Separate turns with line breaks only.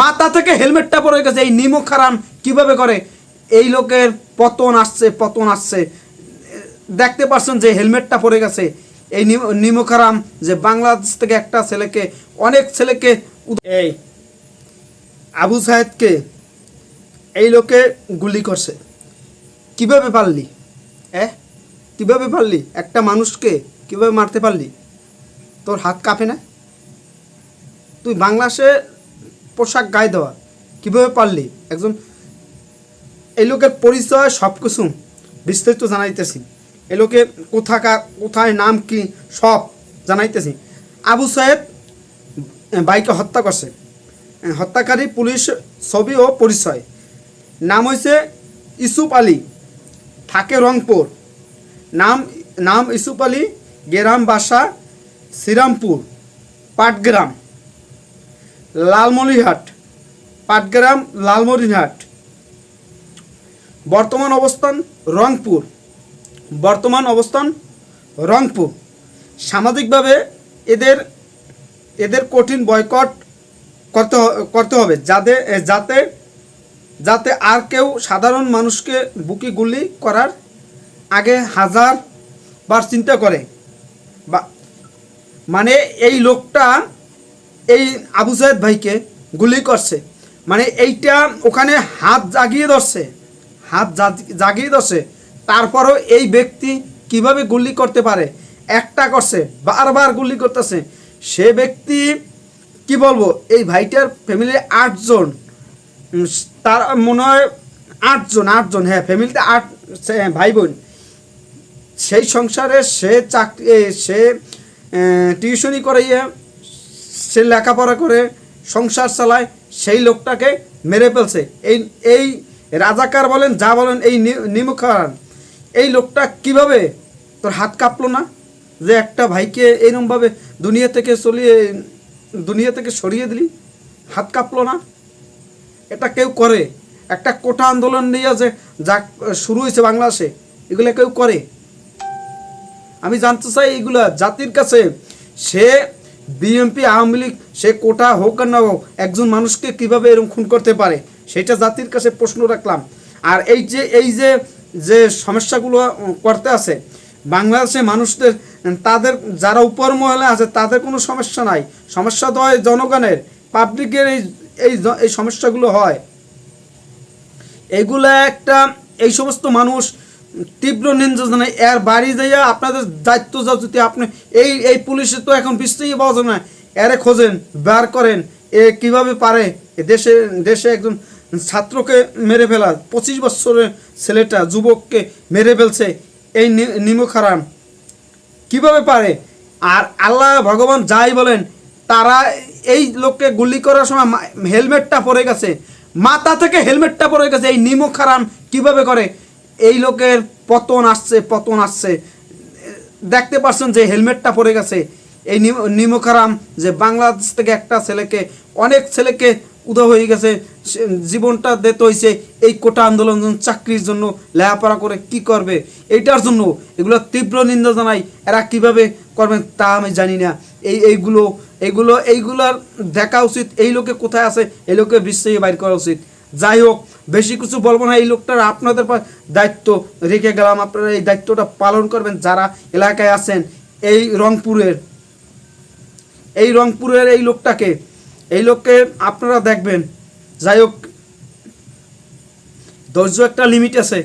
মাথা থেকে হেলমেটটা পরে গেছে, এই নিমক খারাম কীভাবে করে? এই লোকের পতন আসছে পতন আসছে। দেখতে পাচ্ছেন যে হেলমেটটা পরে গেছে। এই নিমক হারাম যে বাংলাদেশ থেকে একটা ছেলেকে, অনেক ছেলেকে এই আবু সাহেদকে এই লোকে গুলি করছে। কীভাবে পারলি? হ্যাঁ কীভাবে পারলি? একটা মানুষকে কীভাবে মারতে পারলি? তোর হাত কাঁপে না? তুই বাংলাদেশে পোশাক গায়ে দেওয়া। কীভাবে পারলি? একজন, এই লোকের পরিচয় সব কিছু বিস্তারিত জানাইতেছি। এই লোকে কোথাকার কোথায়, নাম কি, সব জানাইতেছি। আবু সাহেব বাইকে হত্যা করছে। হত্যাকারী পুলিশ ছবি ও পরিচয়। নাম হয়েছে ইসুফ আলী, থাকে রংপুর। নাম নাম ইসুফ আলী, গেরাম বাসা শ্রীরামপুর, পাটগ্রাম। লালমনিরহাট, পাটগ্রাম, লালমনিরহাট। বর্তমান অবস্থান রংপুর। বর্তমান অবস্থান রংপুর। সামাজিকভাবে এদের এদের কঠিন বয়কট করতে করতে হবে। যাতে যাতে যাতে আর কেউ সাধারণ মানুষকে বুকি গুলি করার আগে হাজার বার চিন্তা করে। বা মানে এই লোকটা এই আবু সাহেদ ভাইকে গুলি করছে। মানে এইটা ওখানে হাত জাগিয়ে ধরছে। হাত জাগ- জাগিয়ে ধরছে। তারপরও এই ব্যক্তি কীভাবে গুলি করতে পারে? একটা করছে, বারবার গুলি করতেছে। সে ব্যক্তি, কি বলব, এই ভাইটার ফ্যামিলির আটজন। তার মনে হয় আটজন আটজন হ্যাঁ ফ্যামিলিতে আট, সে- ভাই বোন। সেই সংসারে সে চাকরি সে টিউশনি করাইয়ে সে লেখাপড়া করে, সংসার চালায়, সেই লোকটাকে মেরে ফেলছে। এই এই রাজাকার বলেন, যা বলেন, এই নিমুখান এই লোকটা কীভাবে তোর হাত কাঁপলো না? যে একটা ভাইকে এইরকমভাবে দুনিয়া থেকে চলিয়ে, দুনিয়া থেকে সরিয়ে দিলি? হাত কাঁপলো না? এটা কেউ করে? একটা কোটা আন্দোলন নিয়ে যে যা, শুরু হয়েছে বাংলাদেশে, এগুলো কেউ করে? আমি জানতে চাই এইগুলা জাতির কাছে সে বিএনপি, আওয়ামী লীগ, সে কোটা হোক আর না হোক, একজন মানুষকে কীভাবে এরকম খুন করতে পারে? সেটা জাতির কাছে প্রশ্ন রাখলাম। আর এই যে এই যে যে সমস্যাগুলো করতে আছে বাংলাদেশে মানুষদের, তাদের, যারা উপর মহলে আছে, তাদের কোনো সমস্যা নাই। সমস্যা তো হয় জনগণের, পাবলিকের এই এই এই সমস্যাগুলো হয়। এগুলা একটা, এই সমস্ত মানুষ তীব্র নিন্দা জানায় এর বাড়ি যাইয়া আপনাদের দায়িত্ব যা যদি আপনি এই এই পুলিশে তো এখন বিশ্বেই পাওয়া যায় না। এরে খোঁজেন, বার করেন, এ কীভাবে পারে? দেশে দেশে একজন ছাত্রকে মেরে ফেলা, পঁচিশ বছরের ছেলেটা, যুবককে মেরে ফেলছে, এই নিমক হারাম কীভাবে পারে? আর আল্লাহ ভগবান যাই বলেন, তারা এই লোককে গুলি করার সময় হেলমেটটা পরে গেছে। মাথা থেকে হেলমেটটা পরে গেছে, এই নিমক হারাম কীভাবে করে? এই লোকের পতন আসছে পতন আসছে। দেখতে পাচ্ছেন যে হেলমেটটা পরে গেছে। এই নিম- নিমক হারাম যে বাংলাদেশ থেকে একটা ছেলেকে, অনেক ছেলেকে উদা হয়ে গেছে জীবনটা দিতে হয়েছে এই কোটা আন্দোলন চাকরির জন্য, লেখাপড়া করে কি করবে? এইটার জন্য এগুলো তীব্র নিন্দা জানাই, এরা কীভাবে করবেন তা আমি জানি না। এই, এইগুলো এইগুলো, এইগুলোর দেখা উচিত, এই লোকে কোথায় আছে, এই লোকে বিশ্বে বাইর করা উচিত। যাই হোক বেশি কিছু বলব না, এই লোকটার আপনাদের দায়িত্ব রেখে গেলাম। আপনারা এই দায়িত্বটা পালন করবেন, যারা এলাকায় আছেন এই রংপুরের। এই রংপুরের এই লোকটাকে, এই লোককে আপনারা দেখবেন। যাই হোক, ধৈর্য একটা লিমিট আছে।